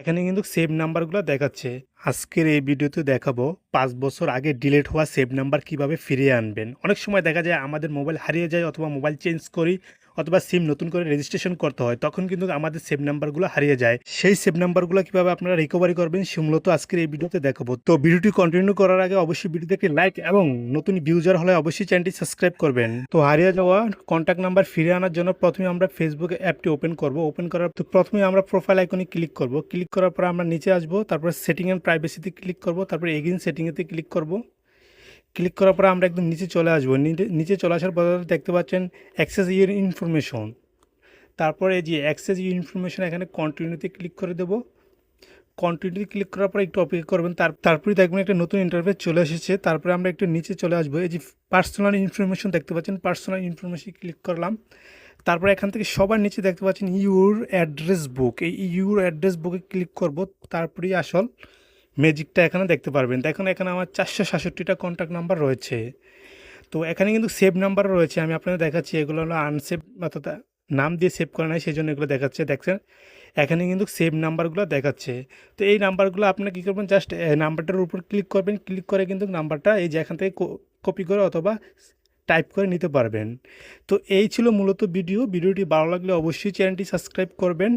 এখানে কিন্তু সেভ নাম্বারগুলো দেখাচ্ছে। আজকের এই ভিডিওতে দেখাবো পাঁচ বছর আগে ডিলিট হওয়া সেভ নাম্বার কীভাবে ফিরিয়ে আনবেন। অনেক সময় দেখা যায় আমাদের মোবাইল হারিয়ে যায় অথবা মোবাইল চেঞ্জ করি অথবা সিম নতুন করে রেজিস্ট্রেশন করতে হয়, তখন কিন্তু আমাদের সেভ নাম্বারগুলো হারিয়ে যায়। সেই সেভ নাম্বারগুলো কীভাবে আপনারা রিকভারি করবেন সে মূলত আজকের এই ভিডিওতে দেখাবো। তো ভিডিওটি কন্টিনিউ করার আগে অবশ্যই ভিডিওতে একটি লাইক এবং নতুন ভিউজার হলে অবশ্যই চ্যানেলটি সাবস্ক্রাইব করবেন। তো হারিয়ে যাওয়া কন্ট্যাক্ট নাম্বার ফিরিয়ে আনার জন্য প্রথমে আমরা ফেসবুক অ্যাপটি ওপেন করব। ওপেন করার তো প্রথমে আমরা প্রোফাইল আইকনে ক্লিক করব। ক্লিক করার পর আমরা নিচে আসব, তারপর সেটিং অ্যান্ড প্রাইভেসিতে ক্লিক করব, তারপরে এগেইন সেটিংয়েতে ক্লিক করব। ক্লিক করার পর আমরা একদম নিচে চলে আসব। নিচে- চলে আসার পর দেখতে পাচ্ছেন অ্যাক্সেস ইউর ইনফরমেশন তারপরে যে অ্যাক্সেস ইউর ইনফরমেশন এখানে কন্টিনিউতে ক্লিক করে দেবো। কন্টিনিউতে ক্লিক করার পর একটু অপেক্ষা করবেন। তার তারপরে দেখবেন একটা নতুন ইন্টারফেস চলে এসেছে। তারপরে আমরা একটু নিচে চলে আসব। এই যে পার্সোনাল ইনফরমেশন দেখতে পাচ্ছেন পার্সোনাল ইনফরমেশন ক্লিক করলাম। তারপরে এখান থেকে সবার নিচে দেখতে পাচ্ছেন ইউর অ্যাড্রেস বুক এই ইউর অ্যাড্রেস বুকে ক্লিক করব। তারপরেই আসল। ম্যাজিকটা এখানে দেখতে পারবেন। দেখুন এখানে আমার চারশো সাতষট্টিটা কন্ট্যাক্ট নাম্বার রয়েছে। তো এখানে কিন্তু সেভ নাম্বার রয়েছে। আমি আপনাদের দেখাচ্ছি, এগুলো হলো আনসেভ অর্থাৎ নাম দিয়ে সেভ করা নাই সেই জন্য এগুলো দেখাচ্ছে। দেখছেন? এখানে কিন্তু সেভ নাম্বারগুলো দেখাচ্ছে। তো এই নাম্বারগুলো আপনারা কী করবেন? জাস্ট নাম্বারটার উপর ক্লিক করবেন। ক্লিক করে কিন্তু নাম্বারটা এই যে এখান থেকে কপি করে অথবা টাইপ করে নিতে পারবেন। তো এই ছিল মূলত ভিডিও ভিডিওটি ভালো লাগলে অবশ্যই চ্যানেলটি সাবস্ক্রাইব করবেন।